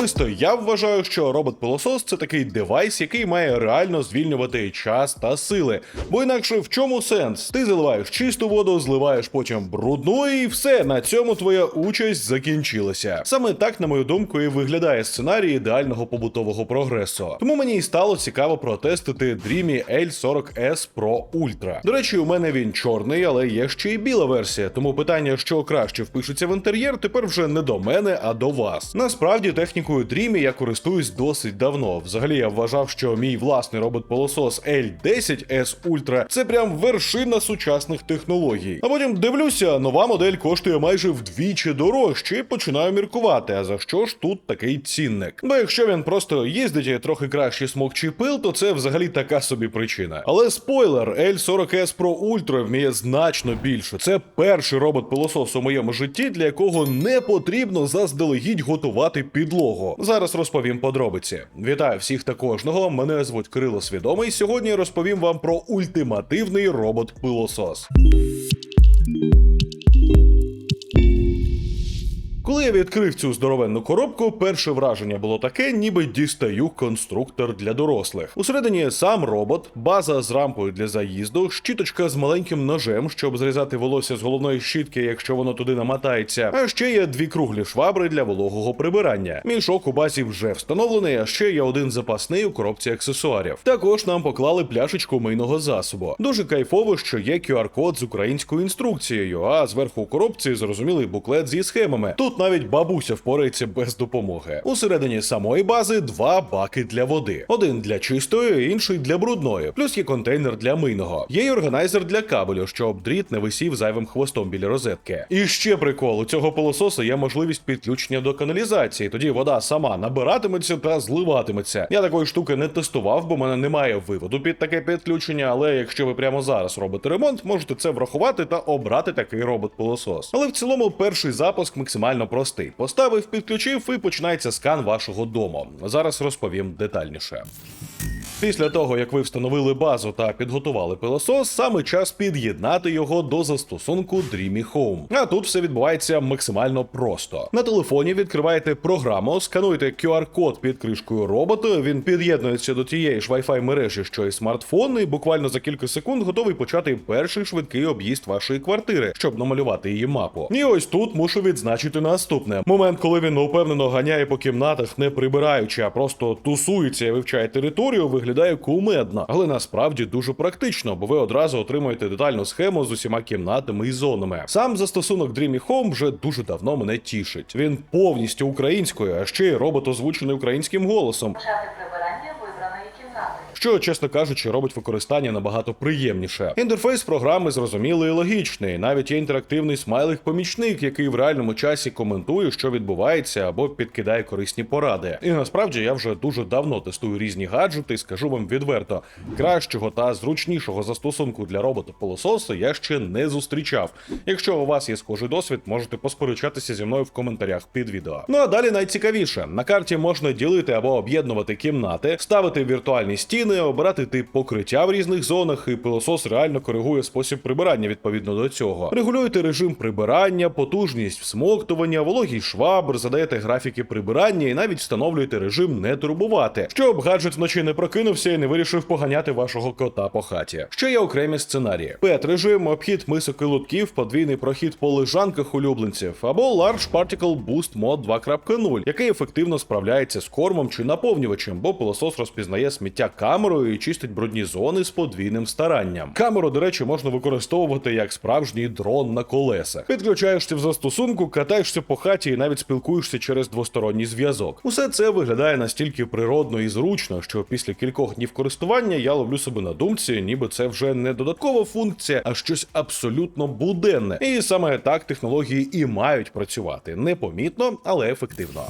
Особисто я вважаю, що робот-пилосос це такий девайс, який має реально звільнювати час та сили. Бо інакше в чому сенс? Ти заливаєш чисту воду, зливаєш потім брудну, і все на цьому твоя участь закінчилася. Саме так, на мою думку, і виглядає сценарій ідеального побутового прогресу. Тому мені і стало цікаво протестити Dreamy L40S Pro Ultra. До речі, у мене він чорний, але є ще й біла версія. Тому питання, що краще впишеться в інтер'єр, тепер вже не до мене, а до вас. Насправді технікою Dreamy я користуюсь досить давно. Взагалі я вважав, що мій власний робот-пилосос L10S Ultra це прям вершина сучасних технологій. А потім дивлюся, нова модель коштує майже вдвічі дорожче і починаю міркувати. А за що ж тут такий цінник? Бо якщо він просто їздить і трохи краще смокчий пил, то це взагалі така собі причина. Але спойлер, L40S Pro Ultra вміє значно більше. Це перший робот-пилосос у моєму житті, для якого не потрібно заздалегідь готувати підлогу. Зараз розповім подробиці. Вітаю всіх та кожного. Мене звуть Крило Свідомий. Сьогодні розповім вам про ультимативний робот-пилосос. Коли я відкрив цю здоровенну коробку, перше враження було таке, ніби дістаю конструктор для дорослих. Усередині сам робот, база з рампою для заїзду, щіточка з маленьким ножем, щоб зрізати волосся з головної щітки, якщо воно туди намотається. А ще є дві круглі швабри для вологого прибирання. Мішок у базі вже встановлений, а ще є один запасний у коробці аксесуарів. Також нам поклали пляшечку мийного засобу. Дуже кайфово, що є QR-код з українською інструкцією, а зверху у коробці зрозумілий буклет зі схемами. Тут навіть бабуся впорається без допомоги. Усередині самої бази два баки для води: один для чистої, інший для брудної. Плюс є контейнер для мийного. Є й органайзер для кабелю, щоб дріт не висів зайвим хвостом біля розетки. І ще прикол: у цього пилососа є можливість підключення до каналізації. Тоді вода сама набиратиметься та зливатиметься. Я такої штуки не тестував, бо в мене немає виводу під таке підключення. Але якщо ви прямо зараз робите ремонт, можете це врахувати та обрати такий робот-пилосос. Але в цілому перший запуск максимально простий. Поставив, підключив і починається скан вашого дому. Зараз розповім детальніше. Після того, як ви встановили базу та підготували пилосос, саме час під'єднати його до застосунку Dreamy Home. А тут все відбувається максимально просто. На телефоні відкриваєте програму, скануєте QR-код під кришкою робота. Він під'єднується до тієї ж Wi-Fi мережі, що і смартфон, і буквально за кілька секунд готовий почати перший швидкий об'їзд вашої квартири, щоб намалювати її мапу. І ось тут мушу відзначити наступне: момент, коли він упевнено ганяє по кімнатах, не прибираючи, а просто тусується і вивчає територію, виглядає кумедно, але насправді дуже практично, бо ви одразу отримуєте детальну схему з усіма кімнатами і зонами. Сам застосунок Dreamy Home вже дуже давно мене тішить. Він повністю українською, а ще й робот озвучений українським голосом. Почати прибирання вибраної кімнати. Що, чесно кажучи, робить використання набагато приємніше. Інтерфейс програми зрозумілий і логічний. Навіть є інтерактивний смайлик-помічник, який в реальному часі коментує, що відбувається, або підкидає корисні поради. І насправді я вже дуже давно тестую різні гаджети, скажу вам відверто, кращого та зручнішого застосунку для робота пилососа я ще не зустрічав. Якщо у вас є схожий досвід, можете посперечатися зі мною в коментарях під відео. Ну а далі найцікавіше: на карті можна ділити або об'єднувати кімнати, ставити віртуальні стіни, обирати тип покриття в різних зонах, і пилосос реально коригує спосіб прибирання відповідно до цього. Регулюєте режим прибирання, потужність всмоктування, вологість швабр, задаєте графіки прибирання і навіть встановлюєте режим не турбувати, щоб гаджет вночі не прокинувся і не вирішив поганяти вашого кота по хаті. Ще є окремі сценарії: пет режим, обхід мисок і лутків, подвійний прохід по лежанках улюбленців, або Large Particle Boost Mod 2.0, який ефективно справляється з кормом чи наповнювачем, бо пилосос розпізнає сміття камерою і чистить брудні зони з подвійним старанням. Камеру, до речі, можна використовувати як справжній дрон на колесах. Підключаєшся в застосунку, катаєшся по хаті і навіть спілкуєшся через двосторонній зв'язок. Усе це виглядає настільки природно і зручно, що після кількох днів користування я ловлю себе на думці, ніби це вже не додаткова функція, а щось абсолютно буденне. І саме так технології і мають працювати непомітно, але ефективно.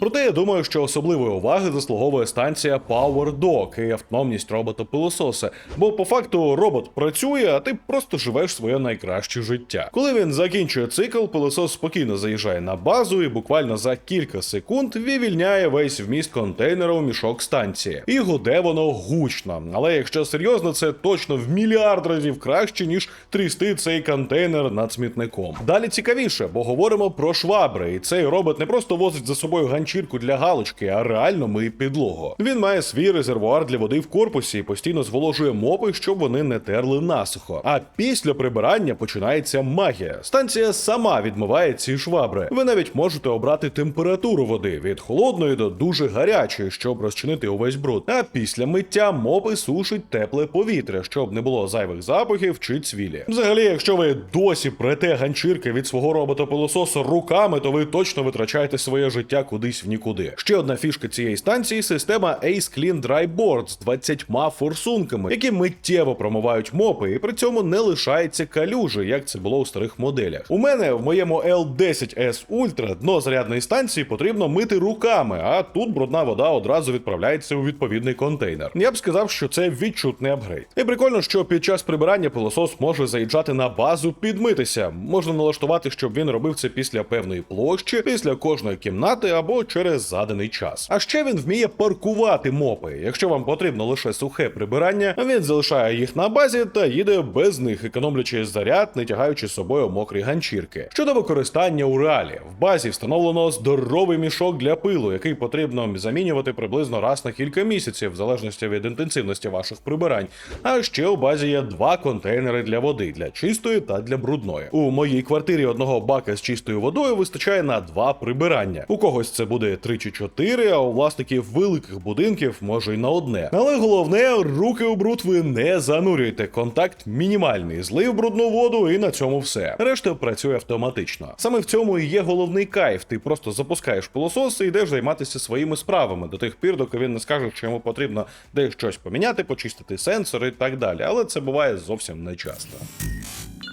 Проте я думаю, що особливої уваги заслуговує станція Power Dog і автономність робота-пилососа. Бо по факту робот працює, а ти просто живеш своє найкраще життя. Коли він закінчує цикл, пилосос спокійно заїжджає на базу і буквально за кілька секунд вивільняє весь вміст контейнера у мішок станції. І гуде воно гучно. Але якщо серйозно, це точно в мільярд разів краще, ніж трясти цей контейнер над смітником. Далі цікавіше, бо говоримо про швабри, і цей робот не просто возить за собою ганчірки, ганчірку для галочки, а реально миє підлогу. Він має свій резервуар для води в корпусі і постійно зволожує мопи, щоб вони не терли насухо. А після прибирання починається магія. Станція сама відмиває ці швабри. Ви навіть можете обрати температуру води від холодної до дуже гарячої, щоб розчинити увесь бруд. А після миття мопи сушить тепле повітря, щоб не було зайвих запахів чи цвілі. Взагалі, якщо ви досі прете ганчірки від свого робота-пилососу руками, то ви точно витрачаєте своє життя кудись в нікуди. Ще одна фішка цієї станції система Ace Clean Dry Board з 20 форсунками, які миттєво промивають мопи, і при цьому не лишається калюжі, як це було у старих моделях. У мене в моєму L10S Ultra дно зарядної станції потрібно мити руками, а тут брудна вода одразу відправляється у відповідний контейнер. Я б сказав, що це відчутний апгрейд. І прикольно, що під час прибирання пилосос може заїжджати на базу підмитися. Можна налаштувати, щоб він робив це після певної площі, після кожної кімнати або через заданий час. А ще він вміє паркувати мопи. Якщо вам потрібно лише сухе прибирання, він залишає їх на базі та їде без них, економлячи заряд, не тягаючи з собою мокрі ганчірки. Щодо використання у реалі, в базі встановлено здоровий мішок для пилу, який потрібно замінювати приблизно раз на кілька місяців, в залежності від інтенсивності ваших прибирань. А ще у базі є два контейнери для води для чистої та для брудної. У моїй квартирі одного бака з чистою водою вистачає на два прибирання. У когось це буде три чи чотири, а у власників великих будинків може й на одне. Але головне, руки у бруд ви не занурюйте. Контакт мінімальний. Злив брудну воду, і на цьому все. Решта працює автоматично. Саме в цьому і є головний кайф. Ти просто запускаєш пилосос і йдеш займатися своїми справами до тих пір, доки він не скаже, що йому потрібно де щось поміняти, почистити сенсори і так далі. Але це буває зовсім не часто.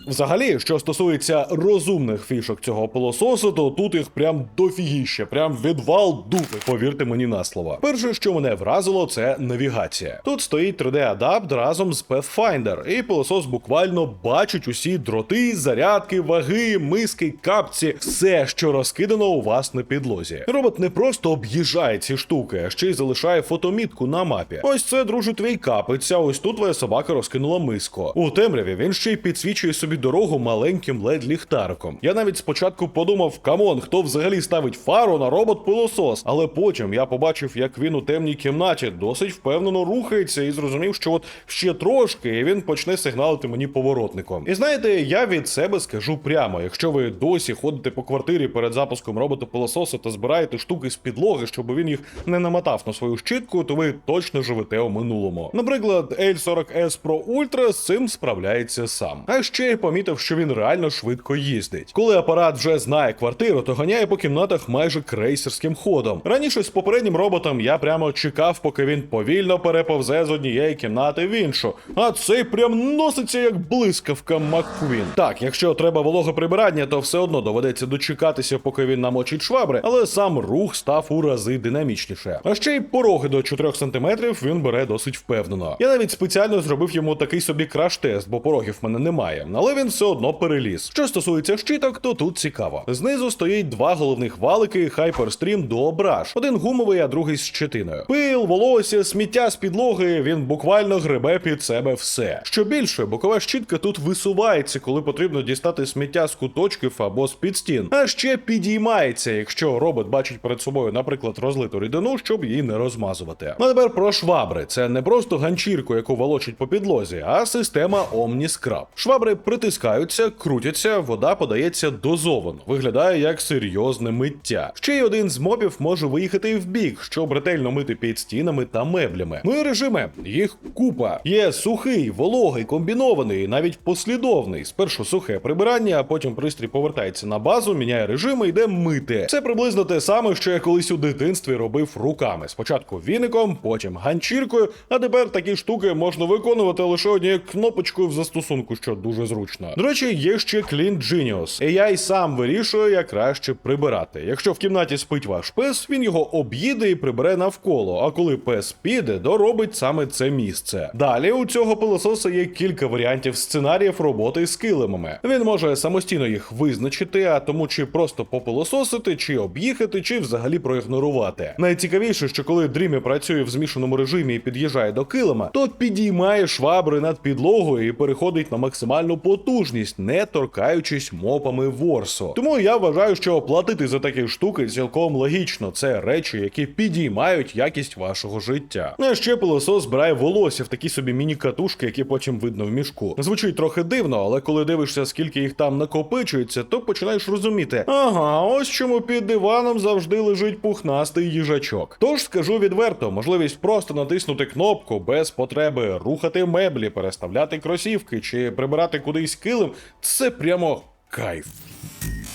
Взагалі, що стосується розумних фішок цього пилососу, то тут їх прям дофігіще, прям відвал дупи, повірте мені на слово. Перше, що мене вразило, це навігація. Тут стоїть 3D-адапт разом з Pathfinder, і пилосос буквально бачить усі дроти, зарядки, ваги, миски, капці, все, що розкидано у вас на підлозі. Робот не просто об'їжджає ці штуки, а ще й залишає фотомітку на мапі. Ось це, друже, твій капець, а ось тут твоя собака розкинула миску. У темряві він ще й підсвічує собі дорогу маленьким led ліхтариком. Я навіть спочатку подумав, камон, хто взагалі ставить фару на робот-пилосос, але потім я побачив, як він у темній кімнаті досить впевнено рухається і зрозумів, що от ще трошки, і він почне сигналити мені поворотником. І знаєте, я від себе скажу прямо: якщо ви досі ходите по квартирі перед запуском робота-пилососа та збираєте штуки з підлоги, щоб він їх не намотав на свою щітку, то ви точно живете у минулому. Наприклад, L40S Pro Ultra з цим справляється сам. А ще помітив, що він реально швидко їздить. Коли апарат вже знає квартиру, то ганяє по кімнатах майже крейсерським ходом. Раніше з попереднім роботом я прямо чекав, поки він повільно переповзе з однієї кімнати в іншу. А цей прям носиться як блискавка Макквін. Так, якщо треба волого прибирання, то все одно доведеться дочекатися, поки він намочить швабри, але сам рух став у рази динамічніше. А ще й пороги до 4 см він бере досить впевнено. Я навіть спеціально зробив йому такий собі краш-тест, бо порогів в мене немає. Але він все одно переліз. Що стосується щиток, то тут цікаво. Знизу стоїть два головних валики Hyperstream Duo Brush. Один гумовий, а другий з щетиною. Пил, волосся, сміття з підлоги. Він буквально гребе під себе все. Що більше, бокова щітка тут висувається, коли потрібно дістати сміття з куточків або з під стін. А ще підіймається, якщо робот бачить перед собою, наприклад, розлиту рідину, щоб її не розмазувати. Ну а тепер про швабри. Це не просто ганчірку, яку волочить по підлозі, а система OmniScrub. Швабри притискаються, крутяться, вода подається дозовано. Виглядає як серйозне миття. Ще й один з мобів може виїхати в бік, щоб ретельно мити під стінами та меблями. Ну і режими їх купа. Є сухий, вологий, комбінований, навіть послідовний. Спершу сухе прибирання, а потім пристрій повертається на базу, міняє режими, йде мити. Це приблизно те саме, що я колись у дитинстві робив руками. Спочатку віником, потім ганчіркою, а тепер такі штуки можна виконувати лише однією кнопочкою в застосунку, що дуже зручно. До речі, є ще Clean Genius. AI сам вирішує, як краще прибирати. Якщо в кімнаті спить ваш пес, він його об'їде і прибере навколо. А коли пес піде, доробить саме це місце. Далі у цього пилососа є кілька варіантів сценаріїв роботи з килимами. Він може самостійно їх визначити, а тому чи просто попилососити, чи об'їхати, чи взагалі проігнорувати. Найцікавіше, що коли Дрімі працює в змішаному режимі і під'їжджає до килима, то підіймає швабри над підлогою і переходить на максимальну потужність потужність, не торкаючись мопами ворсу. Тому я вважаю, що платити за такі штуки цілком логічно. Це речі, які підіймають якість вашого життя. Ну а ще пилосос збирає волосся в такі собі міні-катушки, які потім видно в мішку. Звучить трохи дивно, але коли дивишся, скільки їх там накопичується, то починаєш розуміти. Ага, ось чому під диваном завжди лежить пухнастий їжачок. Тож скажу відверто, можливість просто натиснути кнопку без потреби рухати меблі, переставляти кросівки чи прибирати кудись килим, це прямо кайф.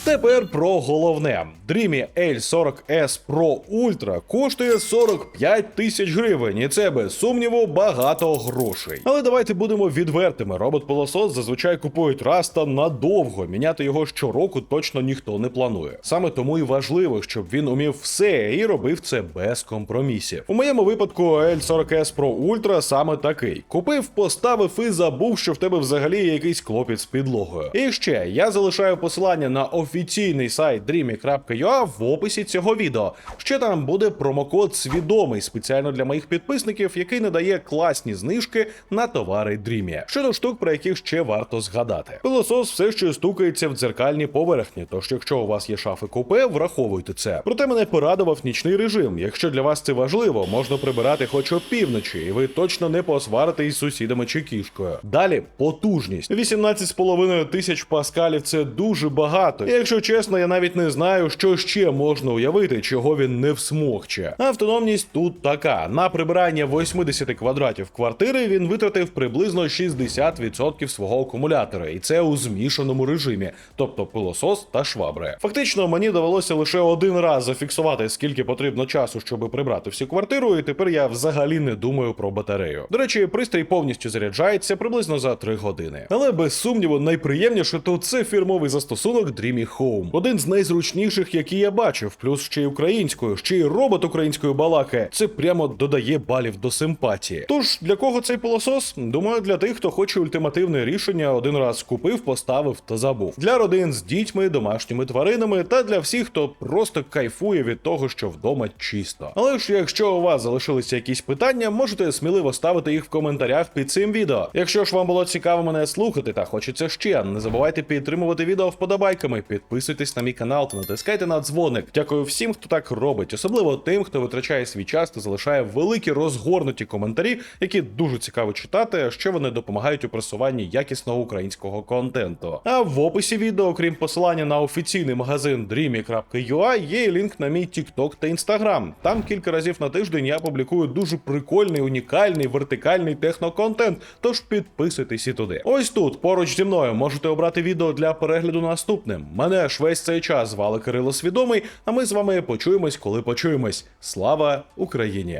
Тепер про головне. Dreamy L40S Pro Ultra коштує 45 тисяч гривень, і це без сумніву багато грошей. Але давайте будемо відвертими. Робот-пилосос зазвичай купують раз та надовго. Міняти його щороку точно ніхто не планує. Саме тому і важливо, щоб він умів все і робив це без компромісів. У моєму випадку L40S Pro Ultra саме такий: купив, поставив і забув, що в тебе взагалі є якийсь клопіт з підлогою. І ще я залишаю посилання на офіційний сайт dreamy.ua в описі цього відео. Ще там буде промокод свідомий спеціально для моїх підписників, який надає класні знижки на товари Dreamy. Щодо штук, про яких ще варто згадати. Пилосос все ще стукається в дзеркальні поверхні, тож якщо у вас є шафи купе, враховуйте це. Проте мене порадував нічний режим. Якщо для вас це важливо, можна прибирати хоч опівночі, і ви точно не посварите із сусідами чи кішкою. Далі потужність 18,5 тисяч паскалів це дуже багато. І якщо чесно, я навіть не знаю, що ще можна уявити, чого він не всмокче. Автономність тут така: на прибирання 80 квадратів квартири він витратив приблизно 60% свого акумулятора, і це у змішаному режимі, тобто пилосос та швабри. Фактично, мені довелося лише один раз зафіксувати, скільки потрібно часу, щоб прибрати всю квартиру, і тепер я взагалі не думаю про батарею. До речі, пристрій повністю заряджається приблизно за 3 години. Але без сумніву, найприємніше то це фірмовий застосунок Dreamy Home. Один з найзручніших, які я бачив, плюс ще й українською, ще й робот українською балакає. Це прямо додає балів до симпатії. Тож для кого цей пилосос? Думаю, для тих, хто хоче ультимативне рішення, один раз купив, поставив та забув. Для родин з дітьми, домашніми тваринами та для всіх, хто просто кайфує від того, що вдома чисто. Але ж якщо у вас залишилися якісь питання, можете сміливо ставити їх в коментарях під цим відео. Якщо ж вам було цікаво мене слухати та хочеться ще, не забувайте підтримувати відео вподобайками, підписуйтесь на мій канал та натискайте на дзвоник. Дякую всім, хто так робить, особливо тим, хто витрачає свій час та залишає великі розгорнуті коментарі, які дуже цікаво читати, ще вони допомагають у просуванні якісного українського контенту. А в описі відео, окрім посилання на офіційний магазин dreamy.ua, є і лінк на мій TikTok та Instagram. Там кілька разів на тиждень я публікую дуже прикольний, унікальний, вертикальний техноконтент. Тож підписуйтесь і туди. Ось тут, поруч зі мною, можете обрати відео для перегляду наступним. Мене аж весь цей час звали Кирило Свідомий, а ми з вами почуємось, коли почуємось. Слава Україні!